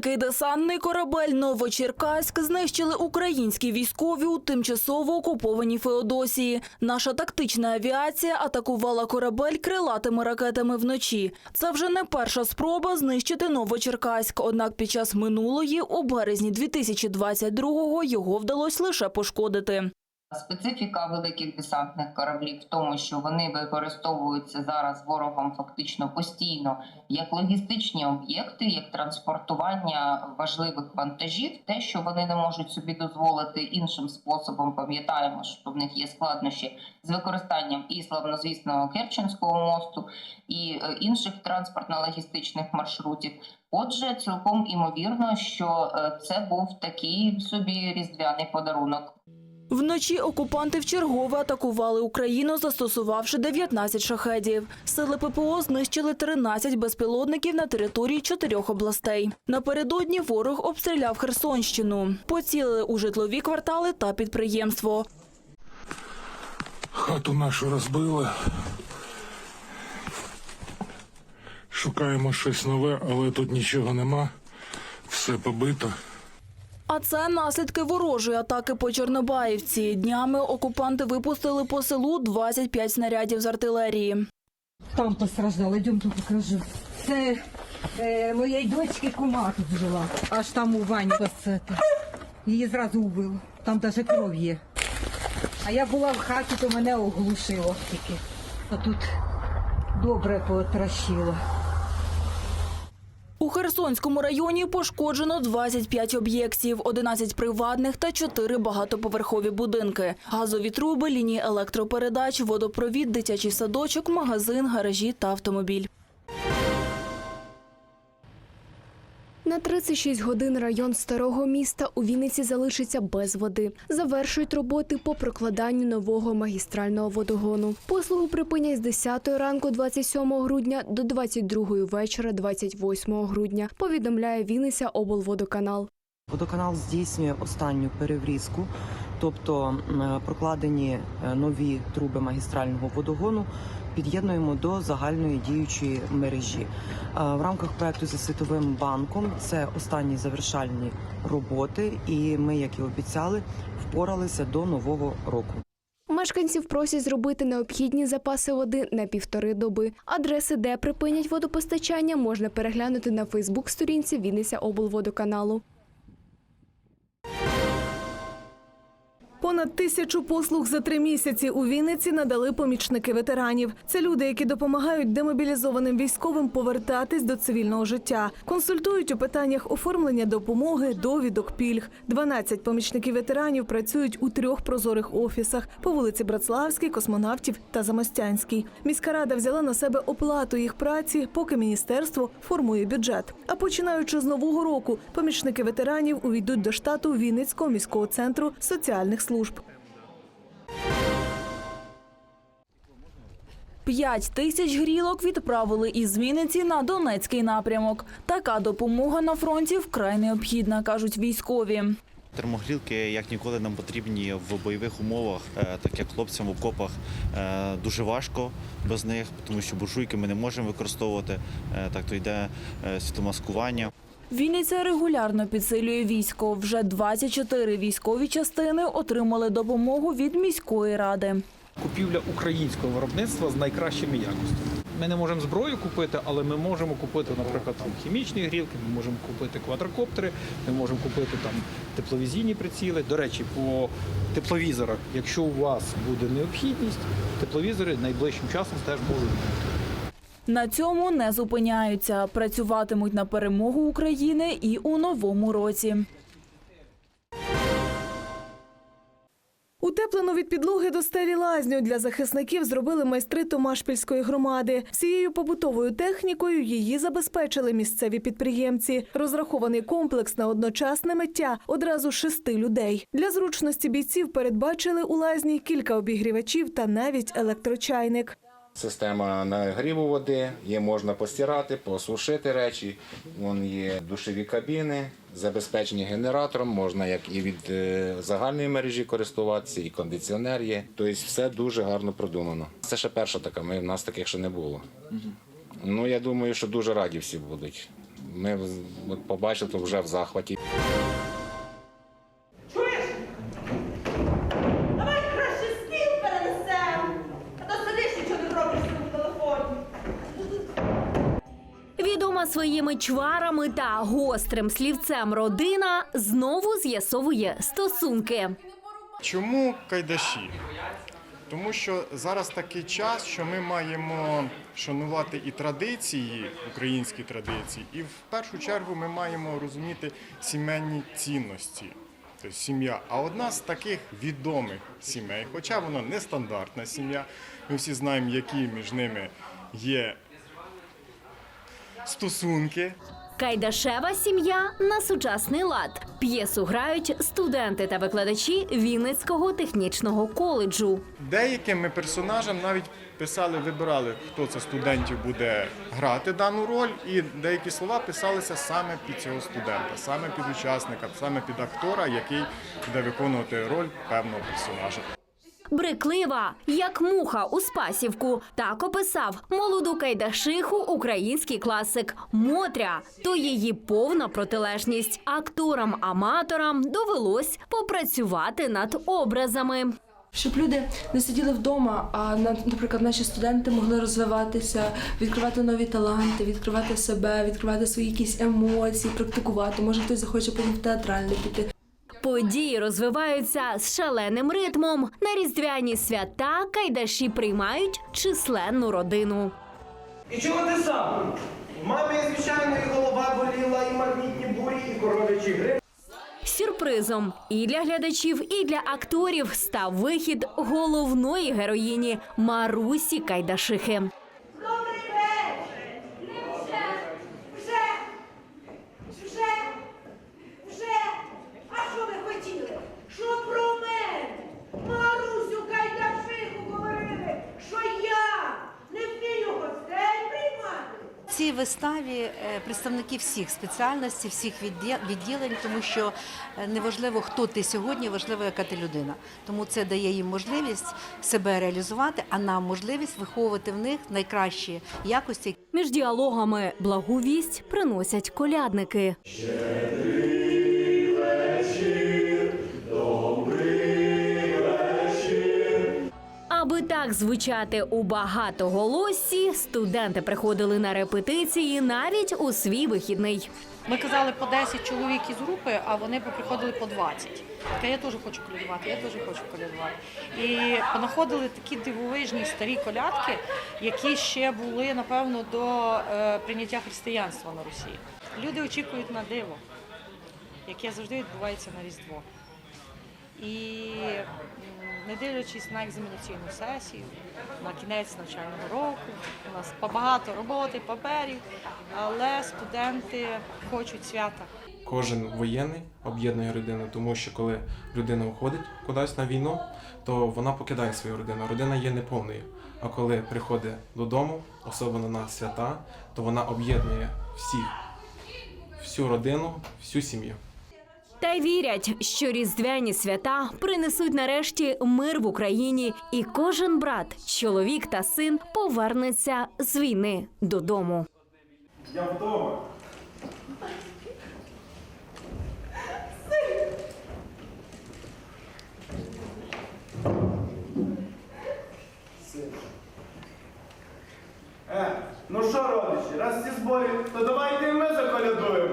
Великий десантний корабель Новочеркаськ знищили українські військові у тимчасово окупованій Феодосії. Наша тактична авіація атакувала корабель крилатими ракетами вночі. Це вже не перша спроба знищити Новочеркаськ. Однак під час минулої, у березні 2022-го, його вдалося лише пошкодити. Специфіка великих десантних кораблів в тому, що вони використовуються зараз ворогом фактично постійно як логістичні об'єкти, як транспортування важливих вантажів, те, що вони не можуть собі дозволити іншим способом. Пам'ятаємо, що в них є складнощі з використанням і славнозвісного Керченського мосту, і е, інших транспортно-логістичних маршрутів. Отже, цілком імовірно, що е, це був такий собі різдвяний подарунок Вночі окупанти вчергове атакували Україну, застосувавши 19 шахедів. Сили ППО знищили 13 безпілотників на території чотирьох областей. Напередодні ворог обстріляв Херсонщину. Поцілили у житлові квартали та підприємство. Хату нашу розбили. Шукаємо щось нове, але тут нічого нема. Все побито. А це наслідки ворожої атаки по Чорнобаївці. Днями окупанти випустили по селу 25 снарядів з артилерії. Там постраждала, йдемте покажу. Це е, моєї дочки кума тут жила. Аж там у ванні посети. Її зразу вбило. Там навіть кров є. А я була в хаті, то мене оглушило тільки. А тут добре потрощило. У Херсонському районі пошкоджено 25 об'єктів, 11 приватних та 4 багатоповерхові будинки. Газові труби, лінії електропередач, водопровід, дитячий садочок, магазин, гаражі та автомобіль. На 36 годин район старого міста у Вінниці залишиться без води. Завершують роботи по прокладанню нового магістрального водогону. Послугу припинять з 10 ранку 27 грудня до 22 вечора 28 грудня. Повідомляє Вінниця облводоканал. Водоканал здійснює останню переврізку, тобто прокладені е, нові труби магістрального водогону. Під'єднуємо до загальної діючої мережі Е, в рамках проекту зі світовим банком. Це останні завершальні роботи, і ми, як і обіцяли, впоралися до нового року. Мешканців просять зробити необхідні запаси води на півтори доби. Адреси, де припинять водопостачання, можна переглянути на Фейсбук-сторінці Вінниця облводоканалу. Понад тисячу послуг за три місяці у Вінниці надали помічники ветеранів. Це люди, які допомагають демобілізованим військовим повертатись до цивільного життя, консультують у питаннях оформлення допомоги, довідок, пільг. 12 помічників ветеранів працюють у трьох прозорих офісах по вулиці Братславській, Космонавтів та Замостянській. Міська рада взяла на себе оплату їх праці, поки міністерство формує бюджет. А починаючи з нового року, помічники ветеранів увійдуть до штату Вінницького міського центру соціальних служб. П'ять тисяч грілок відправили із Вінниці на Донецький напрямок. Така допомога на фронті вкрай необхідна, кажуть військові. Термогрілки як ніколи нам потрібні в бойових умовах, е, так як хлопцям в окопах е, дуже важко без них, тому що буржуйки ми не можемо використовувати. е, Так то йде світомаскування. Вінниця регулярно підсилює військо. Вже 24 військові частини отримали допомогу від міської ради. купівля українського виробництва з найкращими якостями. Ми не можемо зброю купити, але ми можемо купити, наприклад, там хімічні грілки, ми можемо купити квадрокоптери, ми можемо купити там тепловізійні приціли. До речі, по тепловізорах, якщо у вас буде необхідність, тепловізори найближчим часом теж можуть бути. На цьому не зупиняються. Працюватимуть на перемогу України і у новому році. Утеплену від підлоги до стелі лазню для захисників зробили майстри Томашпільської громади. Всією побутовою технікою її забезпечили місцеві підприємці. Розрахований комплекс на одночасне миття одразу шести людей. Для зручності бійців передбачили у лазні кілька обігрівачів та навіть електрочайник. Система нагріву води, є можна постирати, посушити речі. Вон є душові кабіни, забезпечені генератором, можна як і від е, загальної мережі користуватися, і кондиціонер є. Тобто все дуже гарно продумано. Це ще перша така, ми, в нас таких ще не було. Ну, я думаю, що дуже раді всі будуть. Ми от побачили, то вже в захваті. Своїми чварами та гострим слівцем родина знову з'ясовує стосунки. Чому кайдаші? Тому що зараз такий час, що ми маємо шанувати і традиції, українські традиції, і в першу чергу ми маємо розуміти сімейні цінності. Тобто сім'я. А одна з таких відомих сімей, хоча вона не стандартна сім'я, ми всі знаємо, які між ними є стосунки. Кайдашева сім'я на сучасний лад. П'єсу грають студенти та викладачі Вінницького технічного коледжу. Деяким ми персонажам навіть писали, вибирали, хто це студентів буде грати дану роль, і деякі слова писалися саме під цього студента, саме під учасника, саме під актора, який буде виконувати роль певного персонажа. Бриклива, як муха у спасівку. Так описав молоду кайдашиху український класик Мотря. То її повна протилежність. Акторам-аматорам довелось попрацювати над образами. Щоб люди не сиділи вдома, а на- наприклад, наші студенти могли розвиватися, відкривати нові таланти, відкривати себе, відкривати свої якісь емоції, практикувати. Може, хтось захоче потім в театральне піти. Події розвиваються з шаленим ритмом. На різдвяні свята кайдаші приймають численну родину. І чого ти сам? У мами, звичайно, і голова боліла, і магнітні бурі, і коров'ячі гри. Сюрпризом і для глядачів, і для акторів став вихід головної героїні Марусі Кайдашихи. Добрий вечір! Вже, вже, вже, вже. А що ви хотіли? Що про мене? Марусю Кайдашиху говорили, що я не вмію гостей приймати. В цій виставі е, представники всіх спеціальностей, всіх відділень, тому що е, неважливо, хто ти сьогодні, важливо, яка ти людина. Тому це дає їм можливість себе реалізувати, а нам можливість виховувати в них найкращі якості. Між діалогами благу вість приносять колядники. Так звучати у багатоголоссі, студенти приходили на репетиції навіть у свій вихідний. Ми казали по 10 чоловік із групи, а вони приходили по 20. Така я теж хочу колядувати, я теж хочу колядувати. І понаходили такі дивовижні старі колядки, які ще були, напевно, до е, прийняття християнства на Росії. Люди очікують на диво, яке завжди відбувається на Різдво. І не дивлячись на екзаменаційну сесію, на кінець навчального року, у нас багато роботи, паперів, але студенти хочуть свята. Кожен воєнний об'єднує родину, тому що коли людина уходить кудись на війну, то вона покидає свою родину. Родина є неповною. А коли приходить додому, особливо на свята, то вона об'єднує всіх, всю родину, всю сім'ю. Та й вірять, що різдвяні свята принесуть нарешті мир в Україні, і кожен брат, чоловік та син повернеться з війни додому. Я вдома. Е, ну що, родичі, раз ці зборі, то давайте і ми заколядуємо.